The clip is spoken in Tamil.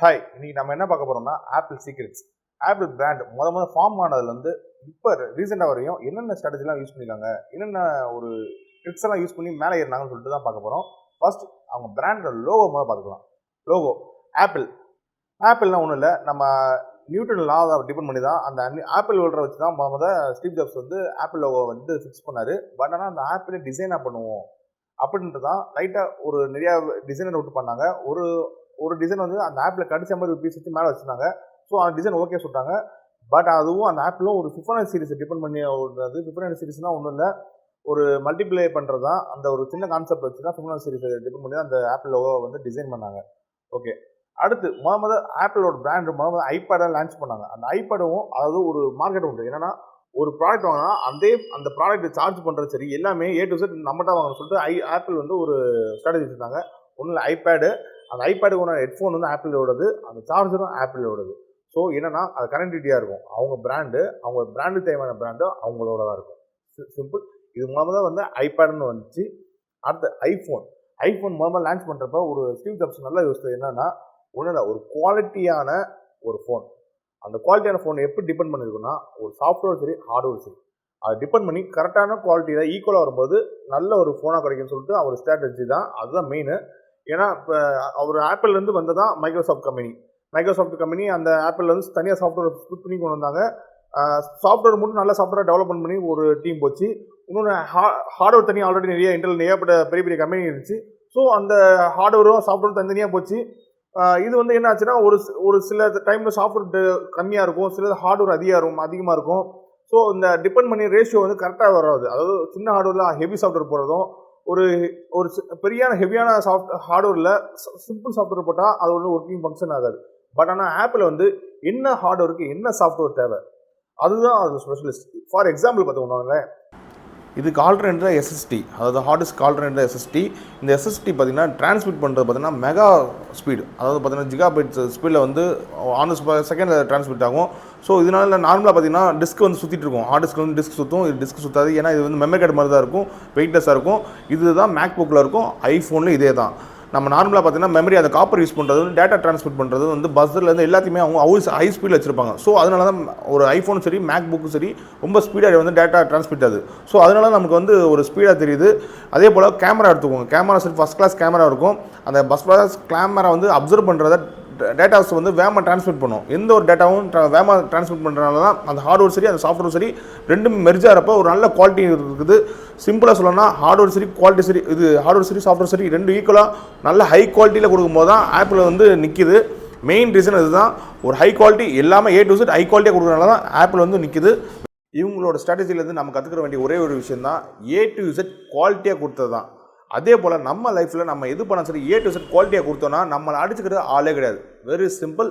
ஹாய் இன்னைக்கு நம்ம என்ன பார்க்க போறோம்னா ஆப்பிள் சீக்ரெட்ஸ் ஆப்பிள் பிராண்ட் முத முத ஃபார்ம் ஆனதுல இருந்து இப்போ ரீசெண்டாக வரையும் என்னென்ன ஸ்ட்ராட்டஜிலாம் யூஸ் பண்ணியிருக்காங்க என்னென்ன ஒரு ட்ரிக்ஸ் எல்லாம் யூஸ் பண்ணி மேலே ஏறினாங்கன்னு சொல்லிட்டு தான் பார்க்க போகிறோம் ஃபர்ஸ்ட் அவங்க பிராண்டோட லோகோ முதல் பார்த்துக்கலாம். லோகோ ஆப்பிள் ஆப்பிள்லாம் ஒன்றும் இல்லை நம்ம நியூட்டன் லா டிபெண்ட் பண்ணி தான் அந்த ஆப்பிள் ஹோல்டரை வச்சு தான் முத முத ஸ்டீவ் ஜாப்ஸ் வந்து ஆப்பிள் லோகோ வந்து ஃபிக்ஸ் பண்ணார். பட் ஆனால் அந்த ஆப்பிளை டிசைனாக பண்ணுவோம் அப்படின்ட்டு தான் லைட்டாக ஒரு நிறையா டிசைனர் விட்டு பண்ணாங்க. ஒரு ஒரு டிசைன் வந்து அந்த ஆப்பில் கடிச்ச மாதிரி ஒரு பீஸ் வச்சு மேலே வச்சுருந்தாங்க. ஸோ அந்த டிசைன் ஓகே சொல்லிட்டாங்க. பட் அதுவும் அந்த ஆப்பிலும் ஒரு ஃபிஃபனல் சீரிஸ் டிபெண்ட் பண்ணி அது ஃபிஃபனல் சீரிஸ்னால் ஒன்றும் இல்லை. ஒரு மல்டிப்ளே பண்ணுறது தான் அந்த ஒரு சின்ன கான்செப்ட் வச்சு தான் ஃபிஃபனல் சீரிஸ் டிபெண்ட் பண்ணி தான் அந்த ஆப்பிள் லோகோ வந்து டிசைன் பண்ணாங்க. ஓகே அடுத்து முத முத ஆப்பிளோட பிராண்டு முத முத ஐபேடை லான்ச் பண்ணாங்க. அந்த ஐபேடும் அதாவது ஒரு மார்க்கெட் உண்டு. என்னன்னா ஒரு ப்ராடக்ட் வாங்கினா அதே அந்த ப்ராடக்ட் சார்ஜ் பண்ணுறது சரி எல்லாமே ஏ டு செட் நம்மகிட்ட வாங்கணும்னு சொல்லிட்டு ஐ ஆப்பிள் வந்து ஒரு ஸ்ட்ராட்டஜி வச்சுருந்தாங்க. ஒன்றும் இல்லை ஐபேடு அந்த ஐபேடுக்கு ஹெட்ஃபோன் வந்து ஆப்பிளோடது அந்த சார்ஜரும் ஆப்பிளோடது ஸோ என்னென்னா அது கனெக்டிவிட்டியாக இருக்கும். அவங்க பிராண்டு அவங்க பிராண்டு தேவையான பிராண்டு அவங்களோட தான் இருக்கும் சிம்பிள் இது மூலமாக தான் வந்து ஐபேடுன்னு வந்துச்சு. அடுத்து ஐஃபோன் ஐஃபோன் மூலமாக லான்ச் பண்ணுறப்ப ஒரு ஸ்டீவ் ஜாப்ஸ் நல்லா யூஸ் என்னென்னா ஒன்றும் இல்லை ஒரு குவாலிட்டியான ஒரு ஃபோன் அந்த குவாலிட்டியான ஃபோன் எப்படி டிபெண்ட் பண்ணிருக்குன்னா ஒரு சாஃப்ட்வேர் சரி ஹார்ட்வேர் சரி. அதை டிபெண்ட் பண்ணி கரெக்டான குவாலிட்டியில் ஈக்குவலாக வரும்போது நல்ல ஒரு ஃபோனாக கிடைக்கும்னு சொல்லிட்டு அவர் ஸ்ட்ராட்டஜி தான். அதுதான் மெயின் ஏன்னா இப்போ அவர் ஆப்பிள்லேருந்து வந்ததான் மைக்ரோசாஃப்ட் கம்பெனி மைக்ரோசாஃப்ட் கம்பெனி அந்த ஆப்பிள் வந்து தனியாக சாஃப்ட்வேர் ஸ்பிட் பண்ணி கொண்டு வந்தாங்க. சாஃப்ட்வேர் மட்டும் நல்ல சாஃப்ட்வேர் டெவலப்மெண்ட் பண்ணி ஒரு டீம் போச்சு. இன்னொன்று ஹார்ட்வேர் தனியாக ஆல்ரெடி நிறைய இன்டர்னல் ஏகப்பட்ட பெரிய பெரிய கம்பெனி இருந்துச்சு. ஸோ அந்த ஹார்ட்வேரும் சாஃப்ட்வேரும் தனித்தனியாக போச்சு. இது வந்து என்ன ஆச்சுன்னா ஒரு ஒரு சில டைமில் சாஃப்ட்வேர் கம்மியாக இருக்கும். சில ஹார்ட்வேர் அதிகம் இருக்கும் அதிகமாக இருக்கும். ஸோ இந்த டிபெண்ட் பண்ணி ரேஷியோ வந்து கரெக்டாக வராது. அதாவது சின்ன ஹார்ட்வேரில் ஹெவி சாஃப்ட்வேர் போகிறதும் ஒரு ஒரு பெரியான ஹெவியான சாஃப்ட் ஹார்ட்வேரில் சிம்பிள் சாஃப்ட்வேர் போட்டால் அது வந்து ஒர்க்கிங் ஃபங்க்ஷன் ஆகாது. பட் ஆனால் ஆப்பில் வந்து என்ன ஹார்ட்வேருக்கு என்ன சாஃப்ட்வேர் தேவை? அதுதான் அது ஸ்பெஷலிஸ்ட் ஃபார் எக்ஸாம்பிள் பார்த்துக்கோங்களேன் இதுக்கு தான் எஸ்எஸ்டி அதாவது ஹார்டிஸ்க் ஆல்டர்னேட்டாக எஸ்எஸ்டி இந்த எஸ்எஸ்டி பார்த்தீங்கன்னா டிரான்ஸ்மிட் பண்ணுறது பார்த்தீங்கன்னா மெகா ஸ்பீடு அதாவது பார்த்தீங்கன்னா ஜிகா பைட் ஸ்பீடில் வந்து ஆன் செகண்ட் டிரான்ஸ்மிட் ஆகும். ஸோ இதனால நார்மலாக பார்த்தீங்கன்னா டிஸ்க் வந்து சுற்றிட்டு இருக்கும். ஹார்ட் டிஸ்க் வந்து டிஸ்க் சுற்றும் இது டிஸ்க் சுத்தாது. ஏன்னா இது வந்து மெமரி கார்டு மாதிரி தான் இருக்கும். வெயிட்லெஸ்ஸாக இருக்கும். இதுதான் மேக் புக்கில் இருக்கும். ஐஃபோனில் இதே தான் நம்ம நார்மலாக பார்த்தீங்கன்னா மெமரி அந்த காப்பர் யூஸ் பண்ணுறது வந்து டேட்டா ட்ரான்ஸ்மிட் பண்ணுறது வந்து பஸ்ஸுலேருந்து எல்லாத்தையுமே அவங்க ஹவுஸ் ஹை ஸ்பீடில் வச்சிருப்பாங்க. ஸோ அதனால தான் ஒரு ஐஃபோன் சரி மேக் புக்கும் சரி ரொம்ப ஸ்பீடாக வந்து டேட்டா ட்ரான்ஸ்மிட் ஆகுது. ஸோ அதனால நமக்கு வந்து ஒரு ஸ்பீடாக தெரியுது. அதே போல் கேமரா எடுத்துக்கோங்க. கேமரா சரி ஃபஸ்ட் கிளாஸ் கேமரா இருக்கும். அந்த ஃபஸ்ட் கிளாஸ் கேமரா வந்து அப்சர்வ் பண்ணுறத டேட்டாஸ் வந்து வேகமாக டிரான்ஸ்மிட் பண்ணும். எந்த ஒரு டேட்டாவும் வேகமாக டிரான்ஸ்மிட் பண்ணுறதுனால தான் அந்த ஹார்ட்வேர் சரி அந்த சாஃப்ட்வேர் சரி ரெண்டும் மெர்ஜாகிறப்ப ஒரு நல்ல குவாலிட்டி இருக்குது. சிம்பிளாக சொல்லணும்னா ஹார்ட்வேர் சரி குவாலிட்டி சரி இது ஹார்ட்வேர் சரி சாஃப்ட்வேர் சரி ரெண்டு ஈக்குவலாக நல்ல ஹை குவாலிட்டியில் கொடுக்கும்போது தான் ஆப்பிள் வந்து நிற்கிது மெயின் ரீசன் இதுதான் ஒரு ஹை குவாலிட்டி எல்லாமே ஏ டு செட் ஹை குவாலிட்டியாக கொடுக்குறதுனால தான் ஆப்பிள் வந்து நிற்கிது இவங்களோட ஸ்ட்ராட்டஜிலேருந்து நம்ம கற்றுக்கிற வேண்டிய ஒரே ஒரு விஷயம் தான் ஏ டு இசட் குவாலிட்டியாக கொடுத்தது தான் அதே போல் நம்ம லைஃப்பில் நம்ம எது பண்ணாலும் சரி ஏ டு செட் குவாலிட்டியாக கொடுத்தோன்னா நம்மளை அடிச்சுக்கிறது ஆளே கிடையாது. Very simple